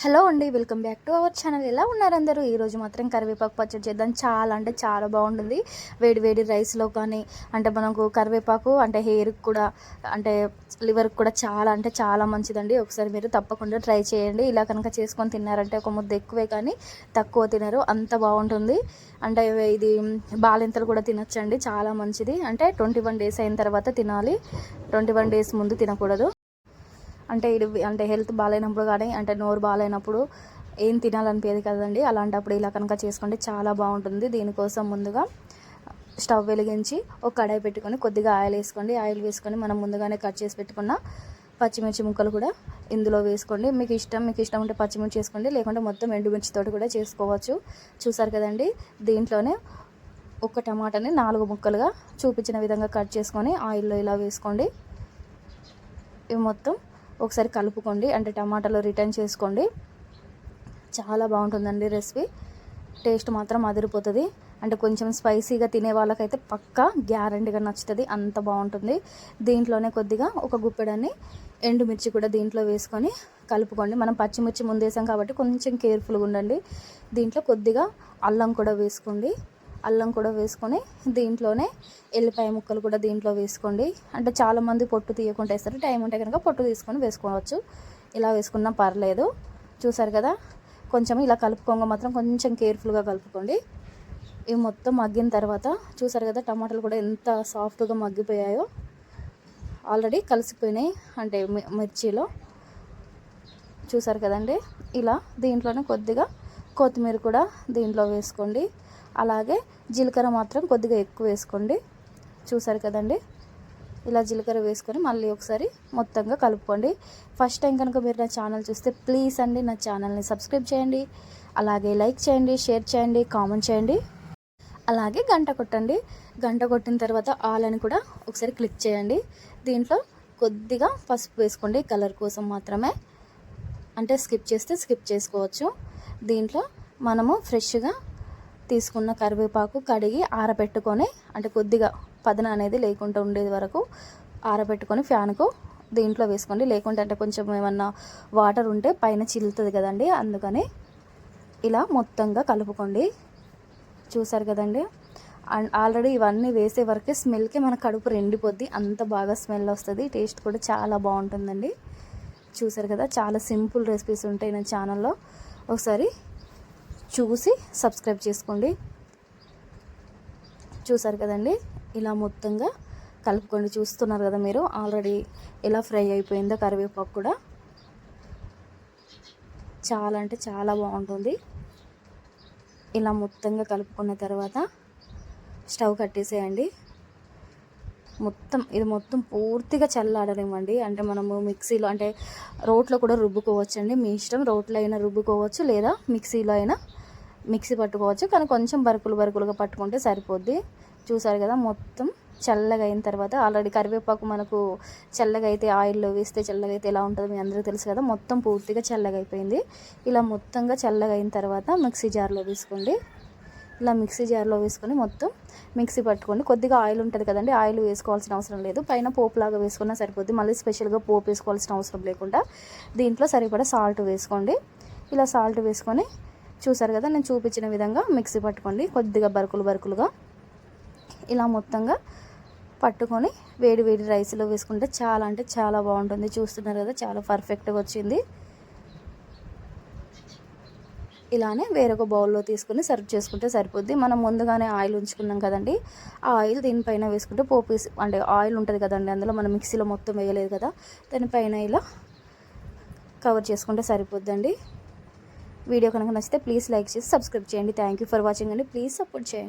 Hello అండి welcome back to our channel. ఎలా ఉన్నారు అందరూ? ఈరోజు మాత్రం కరివేపాకు పచ్చడి చేద్దాం. చాలా అంటే చాలా బాగుంటుంది. వేడి వేడి రైస్లో కానీ అంటే మనకు కరివేపాకు అంటే హెయిర్కి కూడా అంటే లివర్కి కూడా చాలా అంటే చాలా మంచిదండి. ఒకసారి మీరు తప్పకుండా ట్రై చేయండి. ఇలా కనుక చేసుకొని తిన్నారంటే ఒక ముద్ద ఎక్కువే కానీ తక్కువ తినరు. అంత బాగుంటుంది. అంటే ఇది బాలింతలు కూడా తినొచ్చండి. చాలా మంచిది. అంటే ట్వంటీ వన్ డేస్ అయిన తర్వాత తినాలి. ట్వంటీ వన్ డేస్ ముందు తినకూడదు. అంటే ఇది అంటే హెల్త్ బాగాలేనప్పుడు కానీ అంటే నోరు బాగాలేనప్పుడు ఏం తినాలనిపించదు కదండి. అలాంటప్పుడు ఇలా కనుక చేసుకోండి చాలా బాగుంటుంది. దీనికోసం ముందుగా స్టవ్ వెలిగించి ఒక కడాయి పెట్టుకొని కొద్దిగా ఆయిల్ వేసుకోండి. ఆయిల్ వేసుకొని మనం ముందుగానే కట్ చేసి పెట్టుకున్న పచ్చిమిర్చి ముక్కలు కూడా ఇందులో వేసుకోండి. మీకు ఇష్టం మీకు ఇష్టం ఉంటే పచ్చిమిర్చి వేసుకోండి. లేకుంటే మొత్తం ఎండుమిర్చితో కూడా చేసుకోవచ్చు. చూసారు కదండి? దీంట్లోనే ఒక టమాటాని నాలుగు ముక్కలుగా చూపించిన విధంగా కట్ చేసుకొని ఆయిల్లో ఇలా వేసుకోండి. ఇవి మొత్తం ఒకసారి కలుపుకోండి. అంటే టమాటాలో రిటర్న్ చేసుకోండి. చాలా బాగుంటుందండి రెసిపీ. టేస్ట్ మాత్రం అదిరిపోతుంది. అంటే కొంచెం స్పైసీగా తినే వాళ్ళకైతే పక్కా గ్యారంటీగా నచ్చుతుంది. అంత బాగుంటుంది. దీంట్లోనే కొద్దిగా ఒక గుప్పెడని ఎండుమిర్చి కూడా దీంట్లో వేసుకొని కలుపుకోండి. మనం పచ్చిమిర్చి ముందేసాం కాబట్టి కొంచెం కేర్ఫుల్గా ఉండండి. దీంట్లో కొద్దిగా అల్లం కూడా వేసుకోండి. అల్లం కూడా వేసుకొని దీంట్లోనే ఎల్లిపాయ ముక్కలు కూడా దీంట్లో వేసుకోండి. అంటే చాలామంది పొట్టు తీయకుండా వేస్తారు. టైం ఉంటే కనుక పొట్టు తీసుకొని వేసుకోవచ్చు. ఇలా వేసుకున్నా పర్లేదు. చూసారు కదా? కొంచెం ఇలా కలుపుకోగా మాత్రం కొంచెం కేర్ఫుల్గా కలుపుకోండి. ఇవి మొత్తం మగ్గిన తర్వాత చూసారు కదా టమాటాలు కూడా ఎంత సాఫ్ట్గా మగ్గిపోయాయో? ఆల్రెడీ కలిసిపోయినాయి. అంటే మిర్చిలో. చూసారు కదండి? ఇలా దీంట్లోనే కొద్దిగా కొత్తిమీర కూడా దీంట్లో వేసుకోండి. అలాగే జీలకర్ర మాత్రం కొద్దిగా ఎక్కువ వేసుకోండి. చూసారు కదండి? ఇలా జీలకర్ర వేసుకొని మళ్ళీ ఒకసారి మొత్తంగా కలుపుకోండి. ఫస్ట్ టైం కనుక మీరు నా ఛానల్ చూస్తే ప్లీజ్ అండి నా ఛానల్ని సబ్స్క్రైబ్ చేయండి. అలాగే లైక్ చేయండి షేర్ చేయండి కామెంట్ చేయండి. అలాగే గంట కొట్టండి. గంట కొట్టిన తర్వాత ఆల్ అని కూడా ఒకసారి క్లిక్ చేయండి. దీంట్లో కొద్దిగా పసుపు వేసుకోండి కలర్ కోసం మాత్రమే. అంటే స్కిప్ చేస్తే స్కిప్ చేసుకోవచ్చు. దీంట్లో మనము ఫ్రెష్గా తీసుకున్న కరివేపాకు కడిగి ఆరబెట్టుకొని అంటే కొద్దిగా పదన అనేది లేకుండా ఉండేది వరకు ఆరబెట్టుకొని ఫ్యాన్కు దీంట్లో వేసుకోండి. లేకుంటే అంటే కొంచెం ఏమన్నా వాటర్ ఉంటే పైన చిల్లుతుంది కదండి అందుకని ఇలా మొత్తంగా కలుపుకోండి. చూసారు కదండి? అండ్ ఆల్రెడీ ఇవన్నీ వేసే వరకే స్మెల్కి మన కడుపు రెండిపోద్ది అంత బాగా స్మెల్ వస్తుంది. టేస్ట్ కూడా చాలా బాగుంటుందండి. చూసారు కదా చాలా సింపుల్ రెసిపీస్ ఉంటాయి నా ఛానల్లో. ఒకసారి చూసి సబ్స్క్రైబ్ చేసుకోండి. చూసారు కదండి? ఇలా మొత్తంగా కలుపుకోండి చూస్తున్నారు కదా మీరు. ఆల్రెడీ ఎలా ఫ్రై అయిపోయిందో కరివేపాకు కూడా. చాలా అంటే చాలా బాగుంటుంది. ఇలా మొత్తంగా కలుపుకున్న తర్వాత స్టవ్ కట్టేసేయండి. మొత్తం ఇది మొత్తం పూర్తిగా చల్లాడనివ్వండి అంటే మనము మిక్సీలో అంటే రోట్లో కూడా రుబ్బుకోవచ్చు అండి మీ ఇష్టం రోట్లో అయినా రుబ్బుకోవచ్చు లేదా మిక్సీలో అయినా మిక్సీ పట్టుకోవచ్చు కానీ కొంచెం బరుకులు బరుకులుగా పట్టుకుంటే సరిపోద్ది. చూసారు కదా మొత్తం చల్లగా అయిన తర్వాత ఆల్రెడీ కరివేపాకు మనకు చల్లగా అయితే ఆయిల్లో వేస్తే చల్లగా అయితే ఎలా ఉంటుందో మీ అందరికీ తెలుసు కదా మొత్తం పూర్తిగా చల్లగా అయిపోయింది. ఇలా మొత్తంగా చల్లగా అయిన తర్వాత మిక్సీ జార్లో వేసుకోండి. ఇలా మిక్సీ జార్లో వేసుకొని మొత్తం మిక్సీ పట్టుకోండి. కొద్దిగా ఆయిల్ ఉంటుంది కదండి ఆయిల్ వేసుకోవాల్సిన అవసరం లేదు. పైన పోపులాగా వేసుకున్నా సరిపోద్ది. మళ్ళీ స్పెషల్గా పోపు వేసుకోవాల్సిన అవసరం లేకుండా దీంట్లో సరిపడా సాల్ట్ వేసుకోండి. ఇలా సాల్ట్ వేసుకొని చూసారు కదా నేను చూపించిన విధంగా మిక్సీ పట్టుకోండి. కొద్దిగా బరుకులు బరుకులుగా ఇలా మొత్తంగా పట్టుకొని వేడి వేడి రైస్లో వేసుకుంటే చాలా అంటే చాలా బాగుంటుంది. చూస్తున్నారు కదా చాలా పర్ఫెక్ట్గా వచ్చింది. ఇలానే వేరొక బౌల్లో తీసుకుని సర్వ్ చేసుకుంటే సరిపోద్ది. మనం ముందుగానే ఆయిల్ ఉంచుకున్నాం కదండి. ఆ ఆయిల్ దీనిపైన వేసుకుంటే పోపు అంటే ఆయిల్ ఉంటుంది కదండి అందులో మనం మిక్సీలో మొత్తం వేయలేదు కదా దానిపైన ఇలా కవర్ చేసుకుంటే సరిపోద్దండి. వీడియో కనుక నచ్చితే ప్లీజ్ లైక్ చేసి సబ్స్క్రైబ్ చేయండి. థ్యాంక్ యూ ఫర్ వాచింగ్ అండి. ప్లీజ్ సపోర్ట్ చేయండి.